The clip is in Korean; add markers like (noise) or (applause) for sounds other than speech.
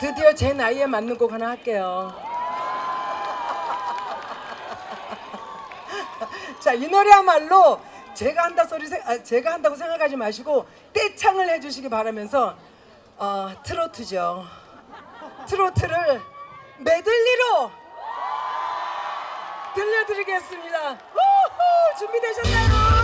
드디어 제 나이에 맞는 곡 하나 할게요. (laughs) 자, 이 노래야말로 제가 한다 소리 생- 아, 제가 한다고 생각하지 마시고 떼창을 해주시기 바라면서 어, 트로트죠. 트로트를 메들리로 들려드리겠습니다. 우후, 준비되셨나요?